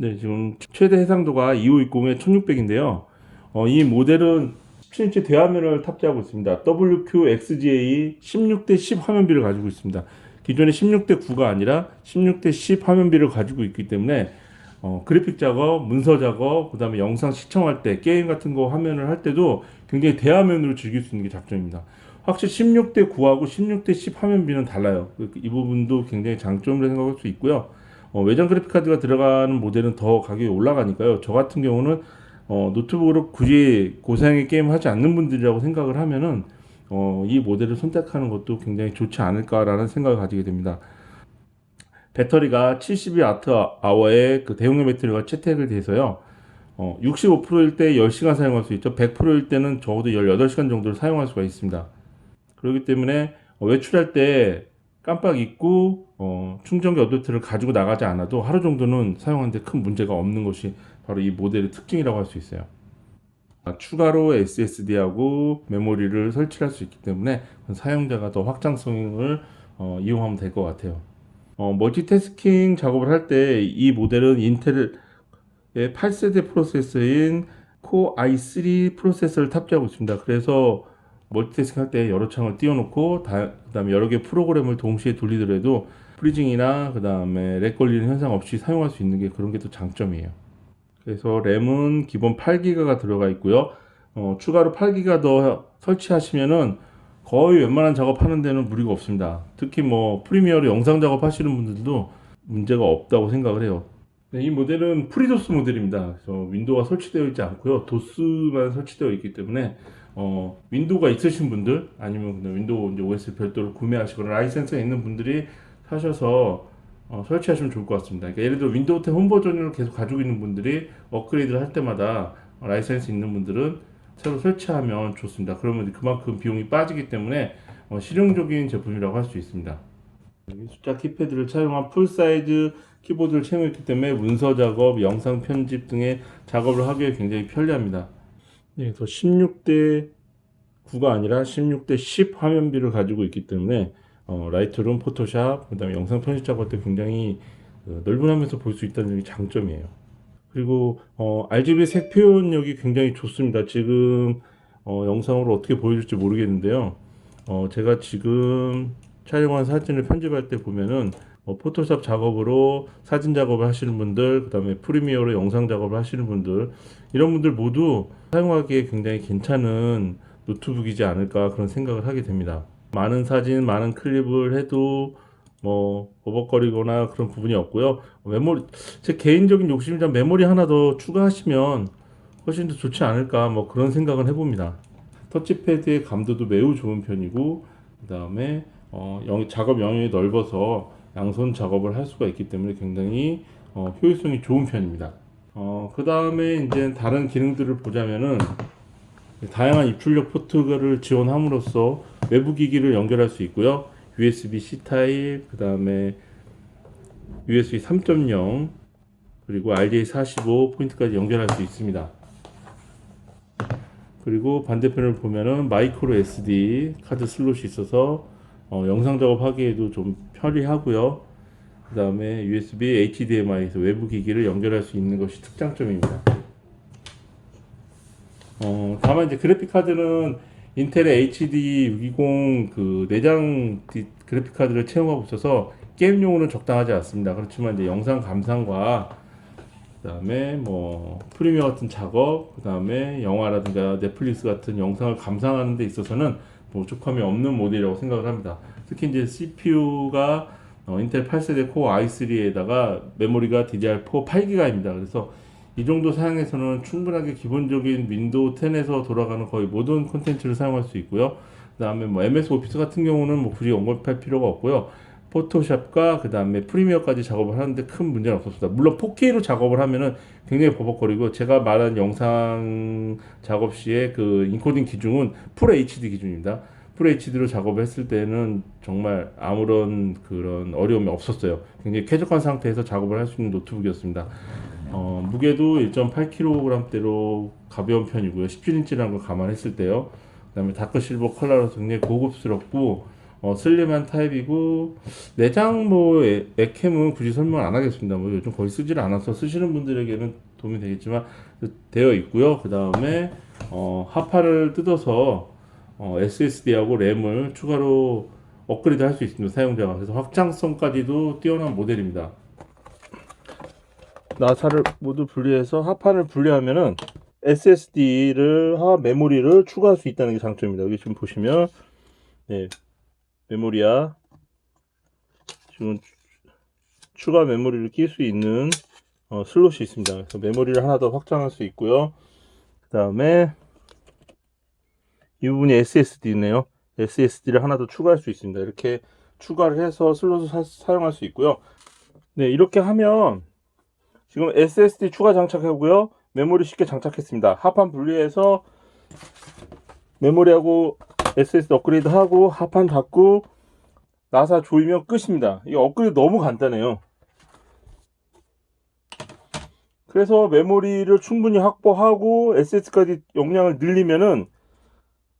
네, 지금 최대 해상도가 2560에 1600인데요. 어, 이 모델은 17인치 대화면을 탑재하고 있습니다. WQXGA 16대 10 화면비를 가지고 있습니다. 기존의 16대 9가 아니라 16대 10 화면비를 가지고 있기 때문에 어, 그래픽 작업, 문서 작업, 그 다음에 영상 시청할 때, 게임 같은 거 화면을 할 때도 굉장히 대화면으로 즐길 수 있는 게 장점입니다. 확실히 16대 9하고 16대 10 화면비는 달라요. 그- 이 부분도 굉장히 장점으로 생각할 수 있고요. 어, 외장 그래픽 카드가 들어가는 모델은 더 가격이 올라가니까요. 저 같은 경우는 어, 노트북으로 굳이 고사양의 게임 하지 않는 분들이라고 생각을 하면은 어, 이 모델을 선택하는 것도 굉장히 좋지 않을까라는 생각을 가지게 됩니다. 배터리가 72아트아워의 그 대용량 배터리가 채택이 돼서요. 어, 65%일 때 10시간 사용할 수 있죠. 100%일 때는 적어도 18시간 정도를 사용할 수가 있습니다. 그렇기 때문에 어, 외출할 때 깜빡 잊고 어, 충전기 어댑터를 가지고 나가지 않아도 하루 정도는 사용하는데 큰 문제가 없는 것이 바로 이 모델의 특징이라고 할 수 있어요. 아, 추가로 SSD하고 메모리를 설치할 수 있기 때문에 사용자가 더 확장성을 어, 이용하면 될 것 같아요. 어, 멀티태스킹 작업을 할 때 이 모델은 인텔의 8세대 프로세서인 Core i3 프로세서를 탑재하고 있습니다. 그래서 멀티태스킹 할때 여러 창을 띄워놓고 다, 그다음에 여러 개 프로그램을 동시에 돌리더라도 프리징이나 그다음에 렉 걸리는 현상 없이 사용할 수 있는 게 그런 게 또 장점이에요. 그래서 램은 기본 8기가가 들어가 있고요. 어, 추가로 8기가 더 설치하시면은 거의 웬만한 작업하는 데는 무리가 없습니다. 특히 뭐 프리미어로 영상 작업하시는 분들도 문제가 없다고 생각을 해요. 네, 이 모델은 프리도스 모델입니다. 그래서 윈도우가 설치되어 있지 않고요. 도스만 설치되어 있기 때문에 어, 윈도우가 있으신 분들 아니면 그냥 윈도우 이제 OS 별도로 구매하시거나 라이센스가 있는 분들이 사셔서 어, 설치하시면 좋을 것 같습니다. 그러니까 예를 들어 윈도우 10 홈 버전을 계속 가지고 있는 분들이 업그레이드를 할 때마다 어, 라이센스 있는 분들은 새로 설치하면 좋습니다. 그러면 그만큼 비용이 빠지기 때문에 어, 실용적인 제품이라고 할 수 있습니다. 숫자 키패드를 차용한 풀 사이즈 키보드를 채용했기 때문에 문서 작업, 영상 편집 등의 작업을 하기에 굉장히 편리합니다. 네, 그래서 16대 9가 아니라 16대 10 화면비를 가지고 있기 때문에 어, 라이트룸, 포토샵, 그다음에 영상 편집 작업 때 굉장히 어, 넓은 화면에서 볼 수 있다는 점이 장점이에요. 그리고 어, RGB 색 표현력이 굉장히 좋습니다. 지금 어, 영상으로 어떻게 보여줄지 모르겠는데요. 어, 제가 지금 촬영한 사진을 편집할 때 보면은 어, 포토샵 작업으로 사진 작업을 하시는 분들, 그 다음에 프리미어로 영상 작업을 하시는 분들, 이런 분들 모두 사용하기에 굉장히 괜찮은 노트북이지 않을까 그런 생각을 하게 됩니다. 많은 사진, 많은 클립을 해도 뭐 버벅거리거나 그런 부분이 없고요. 메모리 제 개인적인 욕심이지만 메모리 하나 더 추가하시면 훨씬 더 좋지 않을까 뭐 그런 생각은 해봅니다. 터치패드의 감도도 매우 좋은 편이고 그 다음에 어, 영- 작업 영역이 넓어서 양손 작업을 할 수가 있기 때문에 굉장히 어, 효율성이 좋은 편입니다. 어, 그 다음에 이제 다른 기능들을 보자면은 다양한 입출력 포트를 지원함으로써 외부 기기를 연결할 수 있고요. USB-C 타입, 그 다음에 USB 3.0 그리고 RJ45 포인트까지 연결할 수 있습니다. 그리고 반대편을 보면은 마이크로 SD 카드 슬롯이 있어서 어, 영상 작업하기에도 좀 편리하고요. 그 다음에 USB HDMI에서 외부 기기를 연결할 수 있는 것이 특장점입니다. 어, 다만 이제 그래픽 카드는 인텔의 HD 620 그 내장 디- 그래픽 카드를 채용하고 있어서 게임용으로는 적당하지 않습니다. 그렇지만 이제 영상 감상과 그다음에 뭐 프리미어 같은 작업, 그다음에 영화라든가 넷플릭스 같은 영상을 감상하는 데 있어서는 뭐 부족함이 없는 모델이라고 생각을 합니다. 특히 이제 CPU가 어, 인텔 8세대 코어 i3에다가 메모리가 DDR4 8기가입니다. 그래서 이 정도 사양에서는 충분하게 기본적인 윈도우 10에서 돌아가는 거의 모든 콘텐츠를 사용할 수 있고요. 그 다음에 뭐 MS 오피스 같은 경우는 뭐 굳이 언급할 필요가 없고요. 포토샵과 그 다음에 프리미어까지 작업을 하는데 큰 문제는 없었습니다. 물론 4K로 작업을 하면은 굉장히 버벅거리고 제가 말한 영상 작업 시에 그 인코딩 기준은 풀 HD 기준입니다. 풀 HD로 작업을 했을 때는 정말 아무런 그런 어려움이 없었어요. 굉장히 쾌적한 상태에서 작업을 할 수 있는 노트북이었습니다. 어, 무게도 1.8kg대로 가벼운 편이고요. 17인치라는 걸 감안했을 때요. 그 다음에 다크 실버 컬러로 굉장히 고급스럽고 어, 슬림한 타입이고 내장 뭐 에- 액캠은 굳이 설명 안 하겠습니다. 뭐 요즘 거의 쓰질 않아서 쓰시는 분들에게는 도움이 되겠지만 되어 있고요. 그 다음에 어, 하파를 뜯어서 어, SSD하고 램을 추가로 업그레이드 할 수 있습니다. 사용자가 그래서 확장성까지도 뛰어난 모델입니다. 나사를 모두 분리해서 하판을 분리하면은 SSD를 하 메모리를 추가할 수 있다는 게 장점입니다. 여기 지금 보시면 네, 메모리야 지금 추- 추가 메모리를 낄 수 있는 어, 슬롯이 있습니다. 그래서 메모리를 하나 더 확장할 수 있고요. 그 다음에 이 부분이 SSD네요. SSD를 하나 더 추가할 수 있습니다. 이렇게 추가를 해서 슬롯을 사, 사용할 수 있고요. 네, 이렇게 하면 지금 SSD 추가 장착하고요. 메모리 쉽게 장착했습니다. 합판 분리해서 메모리하고 SSD 업그레이드 하고 합판 닫고 나사 조이면 끝입니다. 이 업그레이드 너무 간단해요. 그래서 메모리를 충분히 확보하고 SSD까지 용량을 늘리면은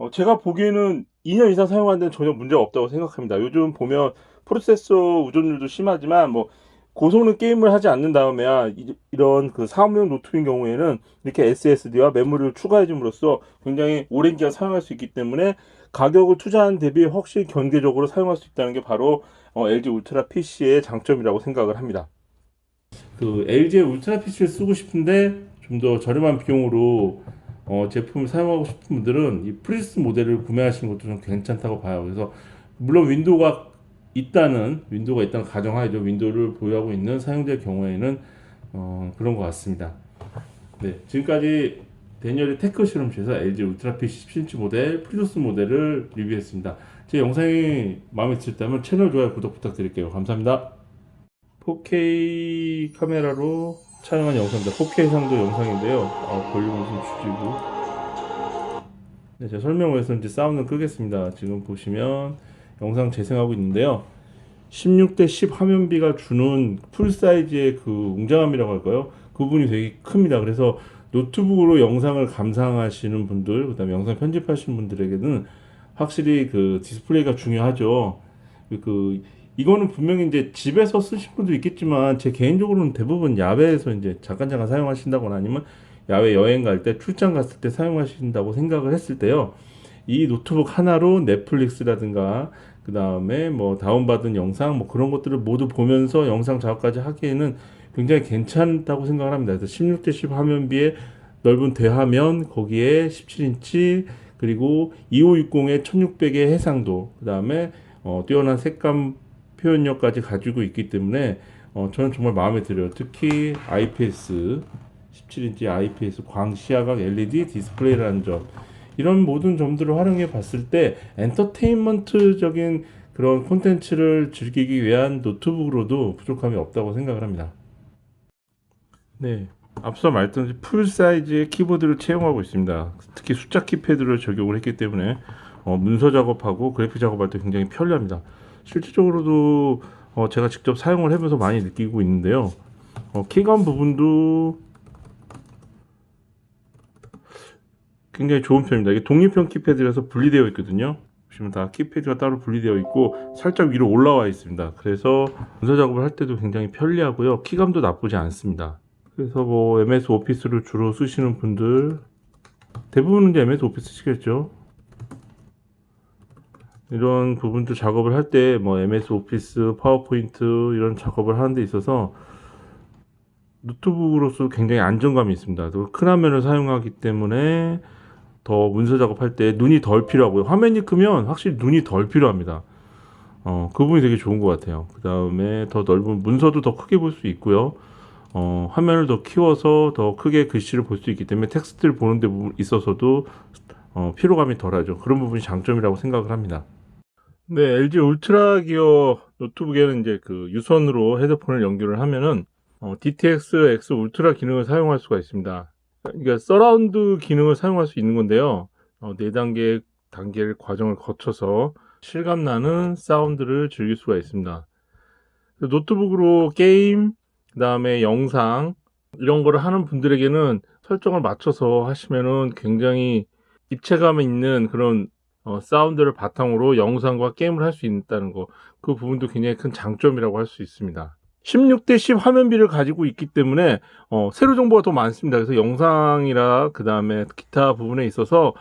어, 제가 보기에는 2년 이상 사용하는 데는 전혀 문제가 없다고 생각합니다. 요즘 보면 프로세서 우존율도 심하지만 뭐 고성능 게임을 하지 않는 다음에야 이- 이런 그 사업용 노트인 경우에는 이렇게 SSD와 메모리를 추가해줌으로써 굉장히 오랜 기간 사용할 수 있기 때문에 가격을 투자한 대비 확실히 경제적으로 사용할 수 있다는 게 바로 어, LG 울트라 PC의 장점이라고 생각을 합니다. 그 LG 울트라 PC를 쓰고 싶은데 좀 더 저렴한 비용으로 어, 제품을 사용하고 싶은 분들은 이 프리스 모델을 구매하시는 것도 좀 괜찮다고 봐요. 그래서 물론 윈도우가 있다는 윈도우가 있다는 가정하에도 윈도우를 보유하고 있는 사용자의 경우에는 어, 그런 것 같습니다. 네, 지금까지 데니얼의 테크 실험실에서 LG 울트라 PC 17인치 모델 프리도스 모델을 리뷰했습니다. 제 영상이 마음에 드셨다면 채널 좋아요 구독 부탁드릴게요. 감사합니다. 4K 카메라로 촬영한 영상입니다. 4K 상도 영상인데요. 아, 볼륨을 좀 줄이고. 네, 제가 설명을 해서 이제 사운드 끄겠습니다. 지금 보시면 영상 재생하고 있는데요. 16대 10 화면비가 주는 풀 사이즈의 그 웅장함이라고 할까요? 그 부분이 되게 큽니다. 그래서 노트북으로 영상을 감상하시는 분들, 그 다음에 영상 편집하시는 분들에게는 확실히 그 디스플레이가 중요하죠. 그- 그 이거는 분명히 이제 집에서 쓰실 분도 있겠지만 제 개인적으로는 대부분 야외에서 이제 잠깐 잠깐 사용하신다거나 아니면 야외 여행 갈 때 출장 갔을 때 사용하신다고 생각을 했을 때요. 이 노트북 하나로 넷플릭스라든가 그 다음에 뭐 다운받은 영상 뭐 그런 것들을 모두 보면서 영상 작업까지 하기에는 굉장히 괜찮다고 생각을 합니다. 그래서 16대 10 화면비에 넓은 대화면 거기에 17인치 그리고 2560의 1600의 해상도 그 다음에 어, 뛰어난 색감 표현력까지 가지고 있기 때문에 어, 저는 정말 마음에 들어요. 특히 IPS 17인치 IPS 광시야각 LED 디스플레이라는 점 이런 모든 점들을 활용해 봤을 때 엔터테인먼트적인 그런 콘텐츠를 즐기기 위한 노트북으로도 부족함이 없다고 생각을 합니다. 네. 앞서 말했듯이 풀 사이즈의 키보드를 채용하고 있습니다. 특히 숫자 키패드를 적용을 했기 때문에 어, 문서 작업하고 그래픽 작업할 때 굉장히 편리합니다. 실질적으로도 어, 제가 직접 사용을 해보면서 많이 느끼고 있는데요. 어, 키감 부분도 굉장히 좋은 편입니다. 이게 독립형 키패드라서 분리되어 있거든요. 보시면 다 키패드가 따로 분리되어 있고 살짝 위로 올라와 있습니다. 그래서 문서 작업을 할 때도 굉장히 편리하고요. 키감도 나쁘지 않습니다. 그래서 뭐 MS 오피스를 주로 쓰시는 분들 대부분은 이제 MS 오피스 쓰시겠죠. 이런 부분들 작업을 할 때 뭐 MS 오피스, 파워포인트 이런 작업을 하는 데 있어서 노트북으로서 굉장히 안정감이 있습니다. 또큰 화면을 사용하기 때문에 더 문서 작업할 때 눈이 덜 필요하고요. 화면이 크면 확실히 눈이 덜 필요합니다. 어, 그 부분이 되게 좋은 것 같아요. 그 다음에 더 넓은 문서도 더 크게 볼 수 있고요. 어, 화면을 더 키워서 더 크게 글씨를 볼 수 있기 때문에 텍스트를 보는 데 있어서도 어, 피로감이 덜하죠. 그런 부분이 장점이라고 생각을 합니다. 네, LG 울트라 기어 노트북에는 이제 그 유선으로 헤드폰을 연결을 하면은 어, DTX X 울트라 기능을 사용할 수가 있습니다. 그러니까 서라운드 기능을 사용할 수 있는 건데요. 어, 4단계 단계를 과정을 거쳐서 실감나는 사운드를 즐길 수가 있습니다. 노트북으로 게임, 그 다음에 영상, 이런 거를 하는 분들에게는 설정을 맞춰서 하시면은 굉장히 입체감 있는 그런 어, 사운드를 바탕으로 영상과 게임을 할 수 있다는 거, 그 부분도 굉장히 큰 장점이라고 할 수 있습니다. 16대 10 화면비를 가지고 있기 때문에 어, 세로 정보가 더 많습니다. 그래서 영상이라 그 다음에 기타 부분에 있어서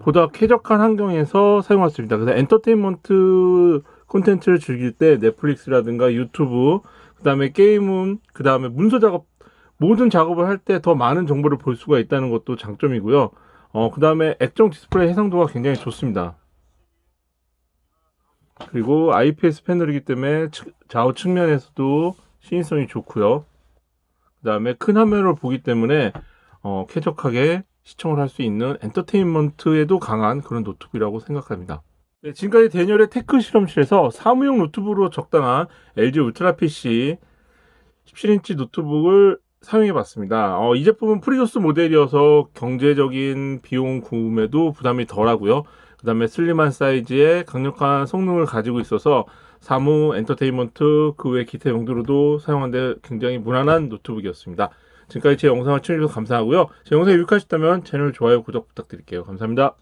보다 쾌적한 환경에서 사용할 수 있습니다. 그래서 엔터테인먼트 콘텐츠를 즐길 때 넷플릭스라든가 유튜브, 그 다음에 게임은, 그 다음에 문서 작업, 모든 작업을 할 때 더 많은 정보를 볼 수가 있다는 것도 장점이고요. 어, 그 다음에 액정 디스플레이 해상도가 굉장히 좋습니다. 그리고 IPS 패널이기 때문에 측- 좌우 측면에서도 시인성이 좋고요. 그 다음에 큰 화면을 보기 때문에 어, 쾌적하게 시청을 할 수 있는 엔터테인먼트에도 강한 그런 노트북이라고 생각합니다. 네, 지금까지 대열의 테크 실험실에서 사무용 노트북으로 적당한 LG 울트라 PC 17인치 노트북을 사용해 봤습니다. 어, 이 제품은 프리조스 모델이어서 경제적인 비용 구매도 부담이 덜하고요. 그 다음에 슬림한 사이즈에 강력한 성능을 가지고 있어서 사무, 엔터테인먼트, 그 외 기타 용도로도 사용하는데 굉장히 무난한 노트북이었습니다. 지금까지 제 영상을 시청해주셔서 감사하고요. 제 영상이 유익하셨다면 채널 좋아요, 구독 부탁드릴게요. 감사합니다.